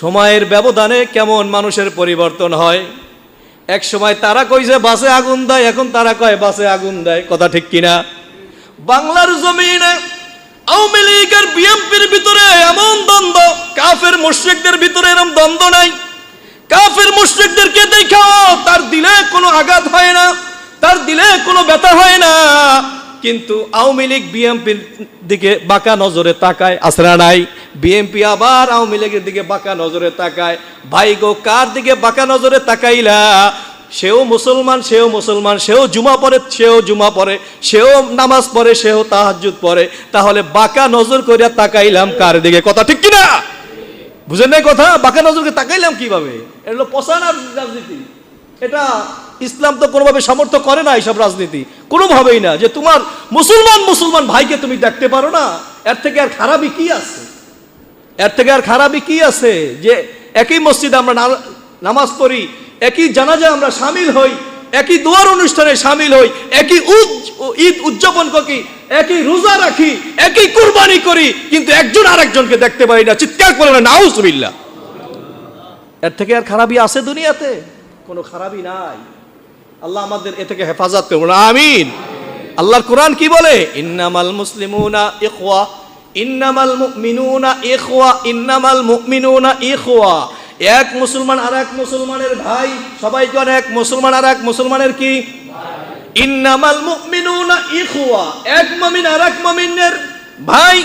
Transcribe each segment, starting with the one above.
সময়ের ব্যবধানে কেমন মানুষের পরিবর্তন হয়? এক সময় তারা কইছে বাসে আগুন দেয়, এখন তারা কয় বাসে আগুন দেয়, কথা ঠিক কিনা? বাংলার জমিনে আওয়ামী লীগ আর বিএনপির ভিতরে এমন দ্বন্দ্ব, কাফের মুশ্রিকদের ভিতরে এরকম দ্বন্দ্ব নাই। কাফের মুশ্রিকদেরকে দেখাও, তার দিলে কোনো আঘাত হয় না, তার দিলে কোনো ব্যথা হয় না। কিন্তু আওয়ামী লীগ বিএনপির দিকে বাঁকা নজরে তাকায় আসরা নাই? বিএনপি আবার আওয়ামী লীগের দিকে বাঁকা নজরে তাকায়। ভাই গো, কার দিকে বাঁকা নজরে তাকাইলা? সেও মুসলমান সেও মুসলমান, সেও জুমা পড়ে সেও জুমা পড়ে সেও নামাজ পড়ে, সেও তাহাজ্জুদ পড়ে। তাহলে বাঁকা নজর করিয়া তাকাইলাম কার দিকে? কথা ঠিক কিনা? বুঝেন নাই কথা? বাঁকা নজরকে তাকাইলাম কীভাবে? এটা হলো পসানার রাজনীতি। এটা ইসলাম তো কোনোভাবে সমর্থ করে না এইসব রাজনীতি। কোনোভাবেই না, যে তোমার মুসলমান মুসলমান ভাইকে তুমি দেখতে পারো না, এর থেকে আর খারাপই কি আছে? এর থেকে আর খারাপই কি আছে? যে একই মসজিদে আমরা নামাজ পড়ি, একই জানাজা আমরা সামিল হই, একই দোয়ার অনুষ্ঠানে সামিল হই, একই ঈদ উদযাপন করি, একই রোজা রাখি, একই কুরবানি করি, কিন্তু একজন আরেকজনকে দেখতে পারি না। চিৎকার করে না, নাউজুবিল্লাহ। এর থেকে আর খারাপই আছে দুনিয়াতে? কোনো খারাপই নাই। আল্লাহ আমাদের এ থেকে হেফাজত করব না, আমিন। আল্লাহর কোরআন কি বলে? ইন্নামাল মুসলিমুনা ইখওয়া, ইন্নামাল মুমিনুনা ইখওয়া, ইন্নামাল মুমিনুনা ইখওয়া। এক মুসলমান আর এক মুসলমানের ভাই, সবাই কোন এক মুসলমান আর এক মুসলমানের কি? ইন্নামাল মুমিনুনা ইখওয়া। এক মুমিন আর এক মুমিনের ভাই।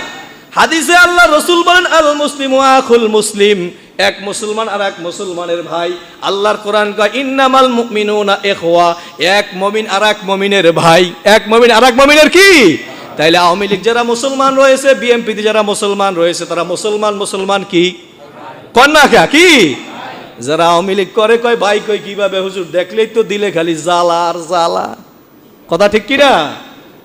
হাদিসে আল্লাহ রসুল বলেন, আল মুসলিম আখুল মুসলিম। এক মুসলমান আর এক মুসলমানের ভাই। আল্লাহর কোরআন কয়, ইন্নামাল মুমিনুনা ইখওয়া। এক মুমিন আর এক মুমিনের ভাই। এক মুমিন আর এক মুমিনের কি? তাইলে আওয়ামী লীগ যারা মুসলমান রয়েছে, বিএনপিতে যারা মুসলমান রয়েছে, তারা মুসলমান মুসলমান কি? কন্যা কে? কি? যারা আওয়ামী লীগ করে, কয়, ভাই, কয়, কীভাবে হুজুর? দেখলেই তো দিলে খালি জ্বালা আর জ্বালা। কথা ঠিক কি না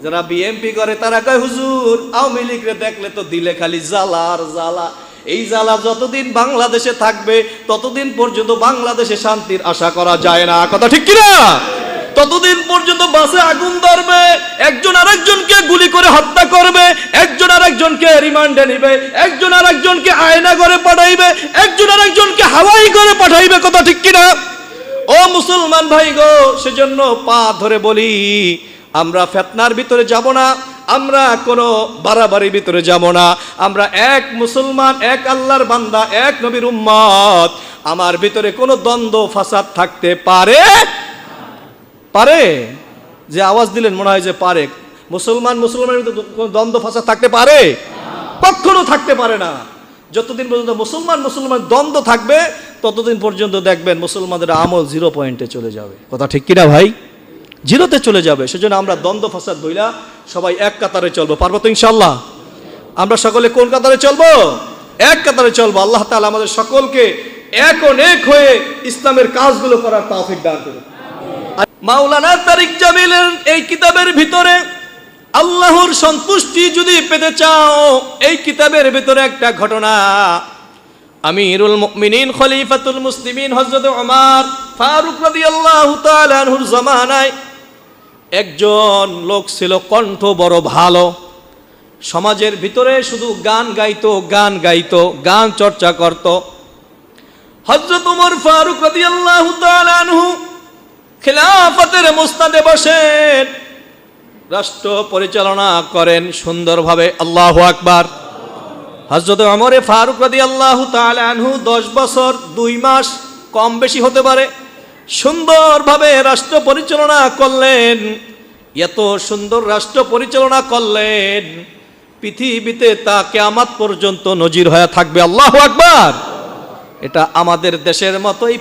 যারা বিএমপি করে, তারা কয়, হুজুর, আওয়ামী লীগরে দেখলে তো দিলে খালি জ্বালা আর জ্বালা। এই জ্বালা যতদিন বাংলাদেশে থাকবে, ততদিন পর্যন্ত বাংলাদেশে শান্তির আশা করা যায় না। কথা ঠিক কি না ততদিন পর্যন্ত বাসে আগুন ধরবে, একজন আরেকজনকে গুলি করে হত্যা করবে, একজন আরেকজনকে রিমান্ডে নিবে, একজন আরেকজনকে আয়না করে পাঠাইবে, একজন আরেকজনকে হাওয়াই করে পাঠাইবে, কথা ঠিক কিনা? ও মুসলমান ভাই গো সেজন্য পা ধরে বলি আমরা ফেতনার ভিতরে যাব না, আমরা কোনো বাড়াবাড়ির ভিতরে যাব না। আমরা এক মুসলমান, এক আল্লাহর বান্দা, এক নবীর উম্মত। আমার ভিতরে কোনো দ্বন্দ্ব, ফাসাদ থাকতে পারে? পারে। যে আওয়াজ দিলেন মনে হয় যে পারে। মুসলমান, মুসলমানের ভিতরে কোনো দ্বন্দ্ব, ফাসাদ থাকতে পারে? কখনো থাকতে পারে না। যতদিন পর্যন্ত মুসলমান মুসলমান দ্বন্দ্ব থাকবে, ততদিন পর্যন্ত দেখবেন মুসলমানদের আমল জিরো পয়েন্টে চলে যাবে। কথা ঠিক কিনা ভাই? জিরোতে চলে যাবে, সেজন্য আমরা দ্বন্দ্ব, ফাসাদ, বইলা সবাই এক কাতারে চলবো। পারব তো ইনশাল্লাহ আমরা সকলে কোন কাতারে চলবো? এক কাতারে চলবো। আল্লাহ তালা আমাদের সকলকে এক অনেক হয়ে ইসলামের কাজগুলো করার তৌফিক দান করুন। মাওলানা তারিক জামিলের এই কিতাবের ভিতরে আল্লাহর সন্তুষ্টি যদি পেতে চাও, এই কিতাবের ভিতরে একটা ঘটনা। আমিরুল মুমিনিন, খলিফাতুল মুসলিমিন হযরত ওমর ফারুক রাদিয়াল্লাহু তাআলা আনহুর জামানায় একজন লোক ছিল কণ্ঠ বড় ভালো। সমাজের ভিতরে শুধু গান গাইতো গান গাইতো, গান চর্চা করত। হযরত উমর ফারুক রাদিয়াল্লাহু তাআলা আনহু খেলাফতের মুস্তাদে বসেন রাষ্ট্র পরিচালনা করেন সুন্দরভাবে, আল্লাহ আকবার। হজরত অমরে ফারুক রাদি আল্লাহ আনহু দশ বছর দুই মাস কম বেশি হতে পারে। সুন্দরভাবে রাষ্ট্র পরিচালনা করলেন। এত সুন্দর রাষ্ট্র পরিচালনা করলেন। পৃথিবীতে তা কেয়ামাত পর্যন্ত নজির হয়ে থাকবে। আল্লাহ আকবার। এটা আমাদের দেশের মতোই